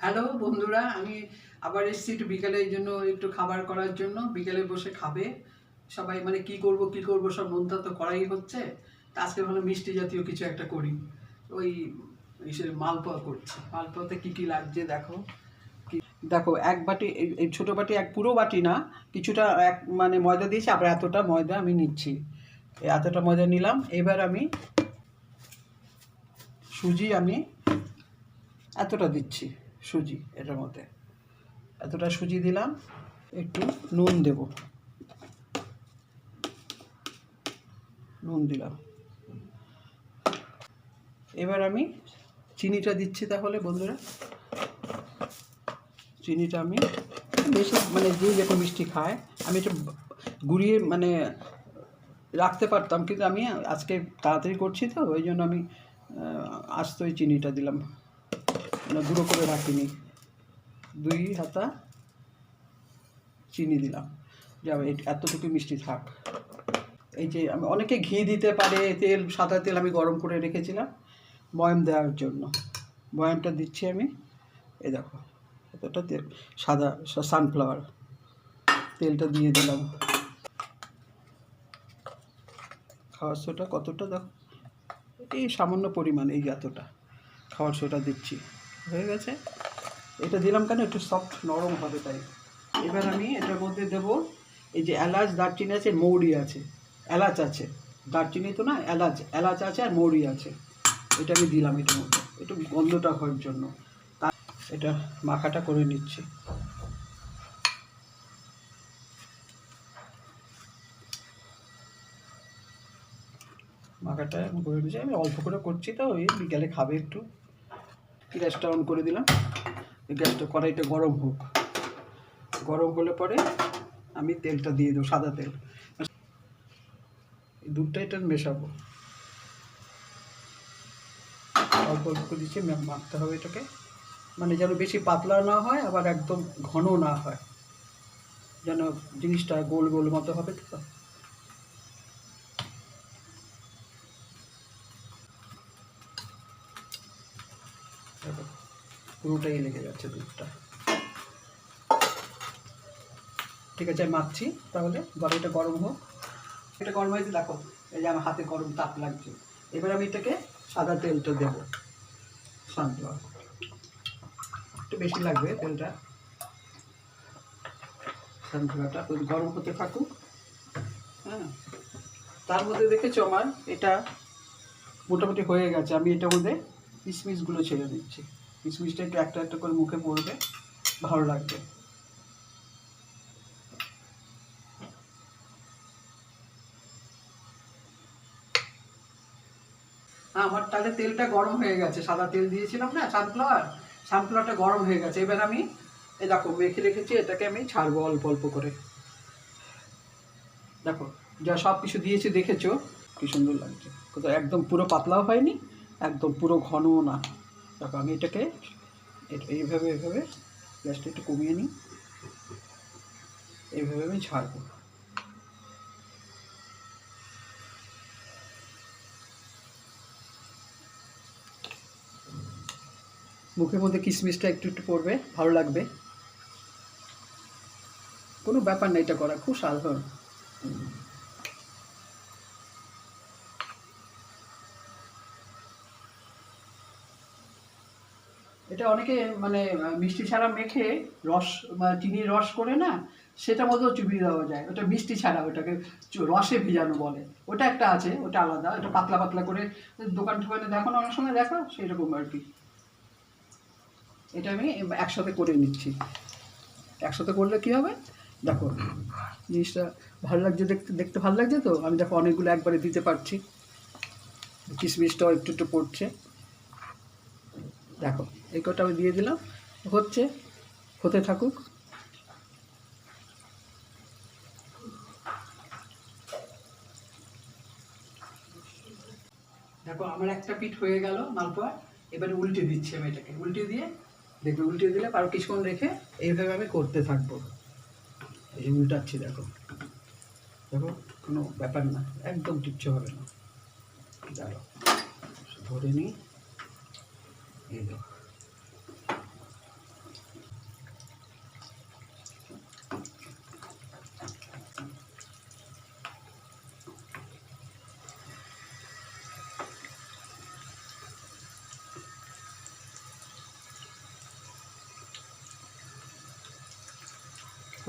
Hello বন্ধুরা, আমি আবার এসেছি একটু বিকেলে, এই জন্য একটু খাবার করার জন্য। বিকেলে বসে খাবে। সবাই মানে কি করব কি করব, সব মনটা তো করাই হচ্ছে। তা আজকে ভালো মিষ্টি জাতীয় কিছু একটা করি। ওই ইসে মালপোয়া করছি। মালপোয়াতে কি কি লাগছে দেখো। দেখো, এক বাটি, এই- ছোটো বাটি এক পুরো বাটি না, কিছুটা এক মানে ময়দা দিয়েছি, আবার এতটা ময়দা আমি নিচ্ছি। এতটা ময়দা নিলাম। এবার আমি সুজি আমি এতটা দিচ্ছি। সুজি এটার মধ্যে। এতটা সুজি দিলাম, একটু নুন দেব। নুন দিলাম। এবার আমি চিনিটা দিচ্ছি তাহলে বন্ধুরা। চিনিটা আমি বেশি মানে যে যখন মিষ্টি খায়, আমি একটু গুড়িয়ে মানে রাখতে পারতাম, কিন্তু আমি আজকে তাড়াতাড়ি করছি তো, ওই জন্য আমি আস্ত ওই চিনিটা দিলাম। মানে গুঁড়ো করে রাখিনি। দুই হাতা চিনি দিলাম। যাবে এতটুকু মিষ্টি থাক। এই যে আমি অনেকে ঘি দিতে পারে, তেল, সাদা তেল আমি গরম করে রেখেছিলাম ময়াম দেওয়ার জন্য। বয়ামটা দিচ্ছি আমি। এই দেখো, এতটা তেল, সাদা সানফ্লাওয়ার তেলটা দিয়ে দিলাম। খাওয়ার সোটা কতটা দেখো? এই সামান্য পরিমাণ এই এতটা। খাওয়ার সোটা দিচ্ছি। হয়ে গেছে। এটা দিলাম কেন? একটু সফট নরম হবে তাই। এবার আমি এটার মধ্যে দেব এই যে এলাচ, দারচিনি আছে, মৌরি আছে। এলাচ আছে। দারচিনি তো না, এলাচ এলাচ আছে আর মৌরি আছে। এটা আমি দিলাম এটার মধ্যে। একটু গন্ধটা হওয়ার জন্য। এটা মাখাটা করে নিচ্ছি। মাখাটা করে দিচ্ছি আমি অল্প করে করছি তো ওই বিকালে খাবে একটু। গ্যাসটা অন করে দিলাম। গ্যাসটা কড়াইটা গরম হোক। গরম হলে পরে আমি তেলটা দিয়ে দেবো, সাদা তেল। দুধটা এটা মেশাবো। অল্প অল্প দিচ্ছি মাখতে হবে এটাকে। মানে যেন বেশি পাতলা না হয়, আবার একদম ঘন না হয়। যেন জিনিসটা গোল গোল মতো হবে। তো পুরোটাই লেগে যাচ্ছে দুধটা। ঠিক আছে, আমি মাখছি। তাহলে কড়াইটা গরম হোক। এটা গরম হয়েছে, দেখো, এই যে আমার হাতে গরম তাপ লাগছে। এবার আমি এটাকে সাদা তেলটা দেব। সানফ্লাওয়ার একটু বেশি লাগবে তেলটা। সানফ্লাওয়ারটা গরম হতে থাকুক। হ্যাঁ। তার মধ্যে দেখেছ আমার, এটা মোটামুটি হয়ে গেছে। আমি এটার মধ্যে কিশমিশগুলো ছেড়ে দিচ্ছি। কিশমিশটা একটু একটা একটা করে মুখে পড়বে ভালো লাগবে। হ্যাঁ, আমার তাহলে তেলটা গরম হয়ে গেছে। সাদা তেল দিয়েছিলাম না সানফ্লাওয়ার সানফ্লাওয়ারটা গরম হয়ে গেছে। এবার আমি এই দেখো মেখে রেখেছি এটাকে আমি ছাড়বো অল্প অল্প করে। দেখো যা সব কিছু দিয়েছি দেখেছ? কি সুন্দর লাগছে। কোথাও একদম পুরো পাতলাও হয়নি একদম পুরো ঘনও না। দেখো আমি এটাকে এইভাবে এইভাবে গ্যাসটা একটু কমিয়ে নিই। এইভাবে আমি ছাড়বো মুখের মধ্যে কিশমিশটা একটু একটু পড়বে, ভালো লাগবে। কোনো ব্যাপার না, এটা করা খুব সাধারণ। এটা অনেকে মানে মিষ্টি ছাড়া মেখে রস চিনির রস করে না সেটা মধ্যেও চুবিয়ে দেওয়া যায়। ওটা মিষ্টি ছাড়া ওটাকে রসে ভিজানো বলে। ওটা একটা আছে, ওটা আলাদা, ওটা পাতলা পাতলা করে দোকান টোকানে দেখো না, অনেক সময় দেখো সেই রকম আর কি। এটা আমি একসাথে করে নিচ্ছি। একসাথে করলে কি হবে? দেখো, জিনিসটা ভালো লাগছে দেখতে দেখতে ভালো লাগছে তো? আমি দেখো অনেকগুলো একবারে দিতে পারছি। কিশমিশটাও একটু একটু পড়ছে। দেখো। এই কটা আমি দিয়ে দিলাম। হচ্ছে, হতে থাকুক। দেখো, আমার একটা পিঠ হয়ে গেল, মালপোয়া। এবারে উল্টে দিচ্ছি আমি এটাকে। উল্টে দিয়ে, দেখবে উল্টে দিলে আরও কিছুক্ষণ রেখে এইভাবে আমি করতে থাকব। এই যে উল্টাচ্ছি, দেখো। দেখো, কোনো ব্যাপার না, একদম কিচ্ছু হবে না। দাঁড়াও, ধরে নিই। এই দেখো।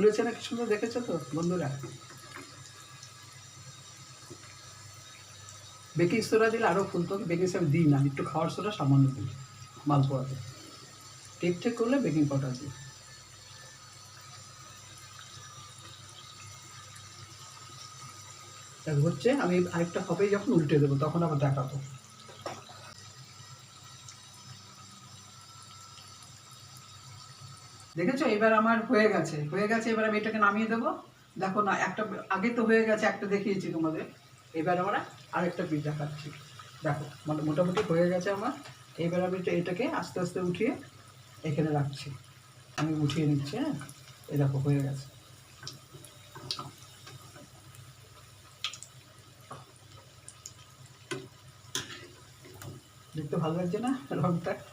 ফুলেছে না কি সুন্দর দেখেছ তো বন্ধুরা? বেকিং সোডা দিলে আরও ফুলতো বেকিং সোডা দিই না একটু খাওয়ার সোডা সামান্য দিই মালপোয়াতে টেক টেক করলে বেকিং পাউডার দিই। হচ্ছে আমি আরেকটা হবে যখন উল্টে দেবো, তখন আবার দেখাবো। দেখেছ? এবার আমার হয়ে গেছে। হয়ে গেছে, এবার আমি এটাকে নামিয়ে দেবো। দেখো না, একটা আগে তো হয়ে গেছে, একটা দেখিয়েছি তোমাদের। এবার আমরা আরেকটা পিস দেখাচ্ছি দেখো মানে মোটামুটি হয়ে গেছে আমার। এবার আমি এটা- এটাকে আস্তে আস্তে উঠিয়ে এখানে রাখছি। আমি উঠিয়ে নিচ্ছি হ্যাঁ? এই দেখো, হয়ে গেছে। দেখতে ভালো লাগছে না রংটা?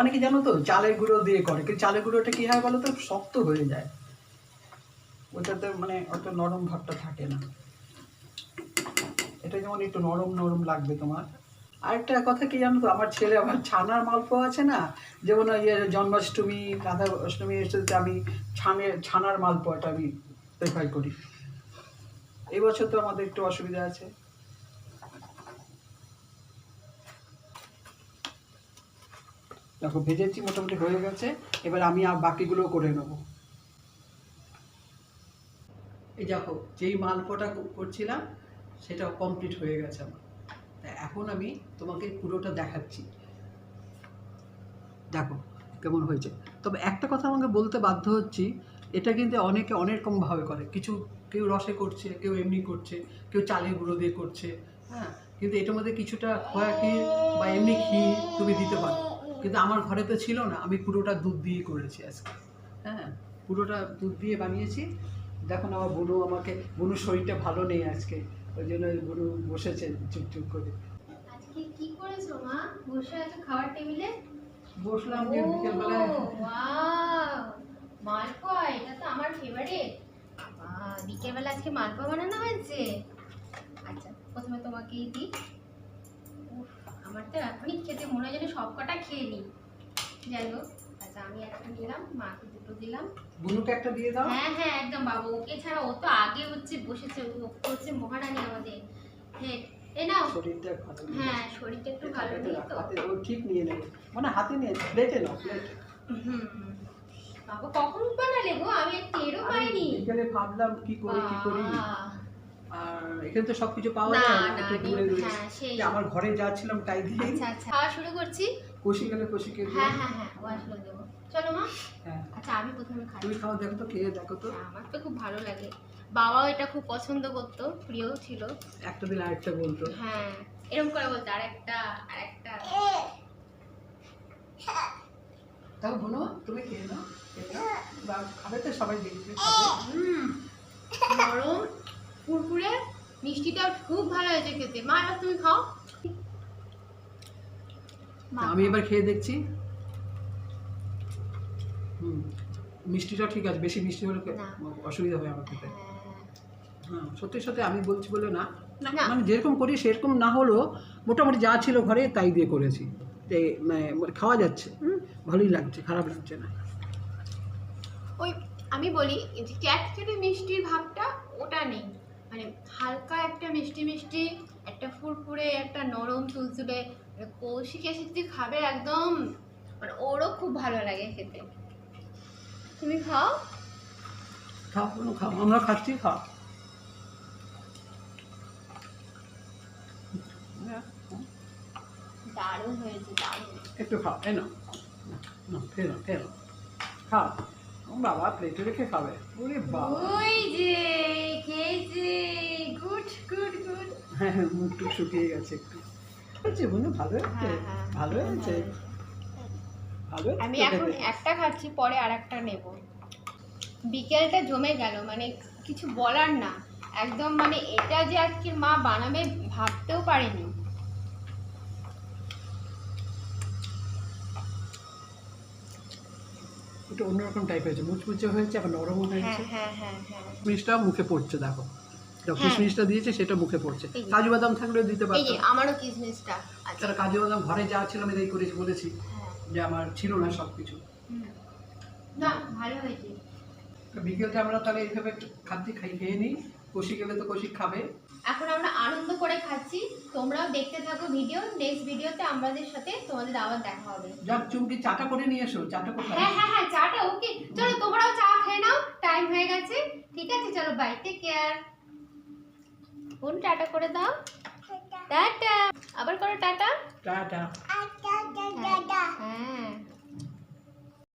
অনেকে জানো তো, চালের গুঁড়ো দিয়ে করে, কিন্তু চালের গুঁড়োটা কী হয় বলো তো? শক্ত হয়ে যায়। ওটাতে মানে অত নরম ভাবটা থাকে না। এটা যেমন একটু নরম নরম লাগবে তোমার। আরেকটা কথা কি জানো তো, আমার ছেলে আমার ছানার মালপোয়া আছে না, যেমন ওই জন্মাষ্টমী রাধা অষ্টমী এসেছে, আমি ছানের ছানার মালপোয়াটা আমি প্রেফার করি। এই বছর তো আমাদের একটু অসুবিধা আছে। দেখো ভেজেছি, মোটামুটি হয়ে গেছে। এবার আমি আর বাকিগুলো করে নেব। এই দেখো, যেই মালপোটা করছিলাম সেটা কমপ্লিট হয়ে গেছে আমার। তা এখন আমি তোমাকে পুরোটা দেখাচ্ছি। দেখো কেমন হয়েছে। তবে একটা কথা আমাকে বলতে বাধ্য হচ্ছি, এটা কিন্তু অনেকে অনেক রকমভাবে করে। কিছু কেউ রসে করছে, কেউ এমনি করছে, কেউ চালের গুঁড়ো দিয়ে করছে হ্যাঁ? কিন্তু এটার মধ্যে কিছুটা খোয়া ক্ষীর বা এমনি ক্ষীর তুমি দিতে পারো। কিন্তু আমার ঘরে তো ছিল না। আমি পুরোটা দুধ দিয়ে করেছি আজকে। হ্যাঁ পুরোটা দুধ দিয়ে বানিয়েছি। দেখুন আমার বুনু আমাকে বুনুর শরীরটা ভালো নেই আজকে। ওই জন্য বুনু বসেছে চুপচুপ করে। আজকে কি করেছ মা? বসে আছো খাবার টেবিলে? বসলাম যে বিকেলবেলায়। মালপোয়া এটা তো আমার ফেভারিট বিকেলবেলা আজকে মালপোয়া বানানো হয়েছে? আচ্ছা প্রথমে তোমাকেই দিই। আমার তো এখনই খেতে মনে হয় যেন সব কটা খেয়ে নিই। যাই হোক আচ্ছা আমি একটা নিলাম মাকে দুটো দিলাম। বুনুকে একটা দিয়ে দাও। হ্যাঁ হ্যাঁ একদম বাবু। ওকে ছাড়া ও তো আগে হচ্ছে বসেছে ও হচ্ছে মহারানী আমাদের। হ্যাঁ এ নাও। শরীরটা ভালো হ্যাঁ শরীরটা একটু ভালো হাতে নেই রাখ, তো। হাতে ও ঠিক নিয়ে নেবে। মানে হাতে নিয়ে প্লেটে নাও প্লেটে হুম, হুম। বাবা কখন বানালে গো? আমি আর টেরও পাইনি। বিকেলে ভাবলাম কি করি কি করি। আর এখানে তো সবকিছু পাওয়া যায় না একটু দূরে দূরে হ্যাঁ, সেই। আমার ঘরে যা ছিলাম তাই দিয়ে আচ্ছা আচ্ছা। খাওয়া শুরু করছি? কষি গেলে কষিকে হ্যাঁ হ্যাঁ হ্যাঁ ও আসলো দেবো চলো মা। হ্যাঁ। আচ্ছা আমি প্রথমে খাই। তুমি খাও দেখো তো খেয়ে দেখো তো। হ্যাঁ, আমার তো খুব ভালো লাগে। বাবাও এটা খুব পছন্দ করতো প্রিয় ছিল। একটা দিন আরেকটা বলতো। হ্যাঁ এরকম করে বলতো আরেকটা আরেকটা। তাও বলো তুমি খেয়ে নাও। খাবে তো সবাই দেখবে খাবে। হুম। নরম। কুরকুরে মিষ্টিটা খুব ভালো হয়েছে খেতে। মা এবার তুমি খাও। আমি এবার খেয়ে দেখছি। হুম মিষ্টিটা ঠিক আছে বেশি মিষ্টি হলে অসুবিধা হয় আমার খেতে। হ্যাঁ। হ্যাঁ সত্যি সত্যি আমি বলছি বলে না। মানে যেরকম করি সেরকম না হলেও মোটামুটি যা ছিল ঘরে তাই দিয়ে করেছি। যে মানে খাওয়া যাচ্ছে। হুম, ভালোই লাগছে খারাপ লাগছে না। ওই আমি বলি এই যে ক্যাটকেটে মিষ্টির ভাবটা ওটা নেই। মানে হালকা একটা মিষ্টি মিষ্টি একটা ফুরফুরে একটা নরম তুলতুলে মানে কৌশিক এসে যদি খাবে একদম মানে ওরও খুব ভালো লাগে খেতে। তুমি খাও? খাও খাও আমরা খাচ্ছি খাও। হ্যাঁ, দারুণ হয়েছে দারুণ। একটু খাও এ না বাবা প্লেটে রেখে খাবে। ওরে বাবা। ওই যে। খেয়েছে গুড গুড গুড। হ্যাঁ হ্যাঁ মুখ শুকিয়ে গেছে একটু। হয়েছে বন্ধু ভালো হয়েছে। ভালো হয়েছে? ভালো আমি এখন একটা খাচ্ছি পরে আর একটা নেব। বিকেলটা জমে গেল মানে কিছু বলার না। একদম মানে এটা যে আজকের মা বানাবে ভাবতেও পারেনি। একটু অন্যরকম টাইপ হয়েছে মুচমুচে হয়েছে আবার নরমও হ্যাঁ হয়েছে। হ্যাঁ হ্যাঁ কিশমিশটা মুখে পড়ছে দেখো। কিশমিশটা দিয়েছে সেটা মুখে পড়ছে। কাজু বাদাম থাকলেও দিতে পারতো আমারও কিসমিসটা আছে। কাজু বাদাম ঘরে যা ছিল আমি তাই করেছি বলেছি যে আমার ছিল না সব কিছু না ভালো হয়েছে। বিকেলটা আমরা তাহলে এইভাবে একটু খাদ্য খাই খেয়ে নিই। কষি গেলে তো কষি খাবে। এখন আমরা আনন্দ করে খাচ্ছি। তোমরাও দেখতে থাকো ভিডিও নেক্সট ভিডিওতে আমাদের সাথে তোমাদের আবার দেখা হবে। যাক চুমকি চাটা করে নিয়ে এসো। চাটা কোথায়? হ্যাঁ হ্যাঁ হ্যাঁ চাটা ওকে চলো তোমরাও চা খেয়ে নাও। টাইম হয়ে গেছে। ঠিক আছে চলো বাই টেক কেয়ার কোন টাটা করে দাও। টাটা। আবার করো টাটা। টাটা। টাটা হ্যাঁ।